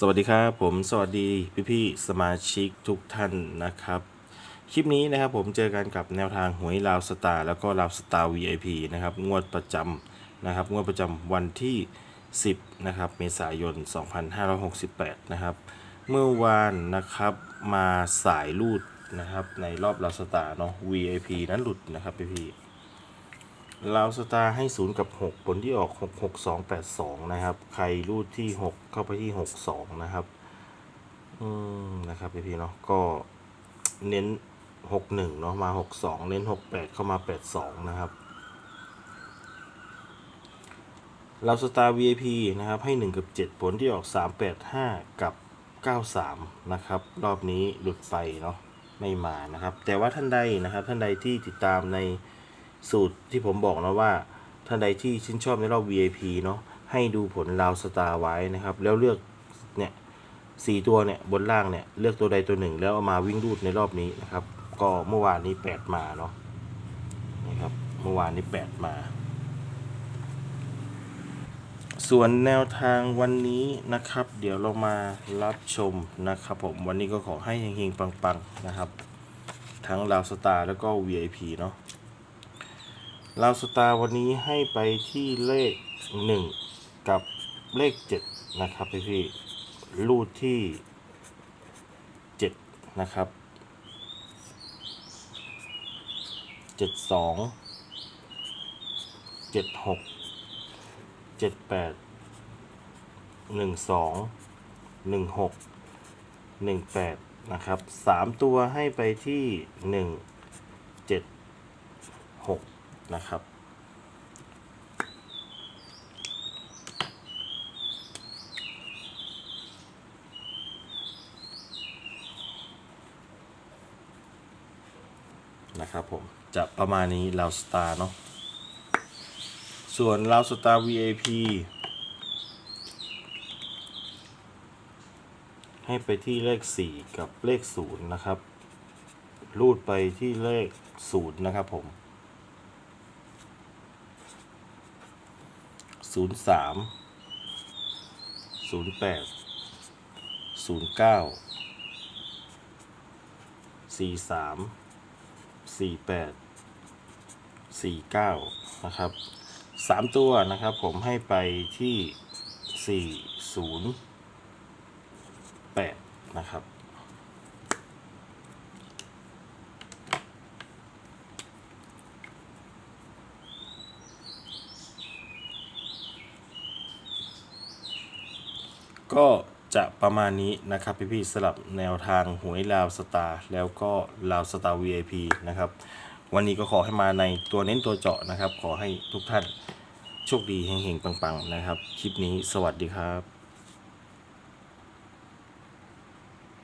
สวัสดีครับผมสวัสดีพี่ๆสมาชิกทุกท่านนะครับ คลิปนี้นะครับผมเจอกันกับแนวทางหวยลาวสตาร์แล้วก็ลาวสตาร์ VIP นะครับงวดประจำนะครับงวดประจำวันที่ 10นะครับเมษายน 2568นะครับเมื่อวานนะครับมาสายรูดนะครับในรอบลาวสตาร์เนาะ VIP นั้นหลุดนะครับพี่ๆ ลาวสตาร์ให้0กับ 6 ผลที่ออก 6 6 2 8 2 นะครับ ใครรูดที่ 6 เข้าไปที่ 6 2 นะครับ อืม นะครับพี่พี่ๆเนาะ ก็เน้น 6 1 เนาะ มา 6 2 เน้น 6 8 เข้ามา 8 2 นะครับลาวสตาร์ VIP นะครับ ให้ 1 กับ 7 ผลที่ออก 3 8 5 กับ 93 นะครับ รอบนี้หลุดไปเนาะ ไม่มานะครับ แต่ว่าท่านใดนะครับ ท่านใดที่ติดตามใน สูตรที่ผมบอกนะว่าท่านใดที่ชื่นชอบในรอบ VIP เนาะให้ดูผลราวสตาร์ไว้นะครับ แล้วเลือกเนี่ยสี่ตัวเนี่ยบนล่างเนี่ยเลือกตัวใดตัวหนึ่ง แล้วเอามาวิ่งรูดในรอบนี้นะครับ ก็เมื่อวานนี้8มาเนาะนะครับเมื่อวานนี้8มา ส่วนแนวทางวันนี้นะครับ เดี๋ยวเรามารับชมนะครับผมวันนี้ก็ขอให้เฮงๆปังๆนะครับ ทั้งลาวสตาร์แล้วก็ VIP เนาะ ลาวสตาร์วันนี้ให้ไปที่เลข 1 กับเลข 7 นะครับพี่พี่ๆรูดที่ 7 นะครับ 72 76 78 12 16 18 นะครับ 3 ตัวให้ไปที่ 1 7 6 นะครับ นะครับผม จะประมาณนี้ลาวสตาร์เนาะส่วนลาวสตาร์ VIP ให้ไปที่เลข 4 กับเลข 0 นะครับ รูดไปที่เลข 0 นะครับผม ศูนย์สามศูนย์แปดศูนย์เก้าสี่สามสี่แปดสี่เก้านะครับสามตัวนะครับผมให้ไปที่สี่ศูนย์แปดนะครับ ก็จะประมาณนี้นะครับพี่ๆสลับแนวทางหวยลาวสตาร์แล้วก็ลาวสตาร์ VIP นะครับ วันนี้ก็ขอให้มาในตัวเน้นตัวเจาะนะครับ ขอให้ทุกท่านโชคดีเฮงๆปังๆนะครับ คลิปนี้สวัสดีครับ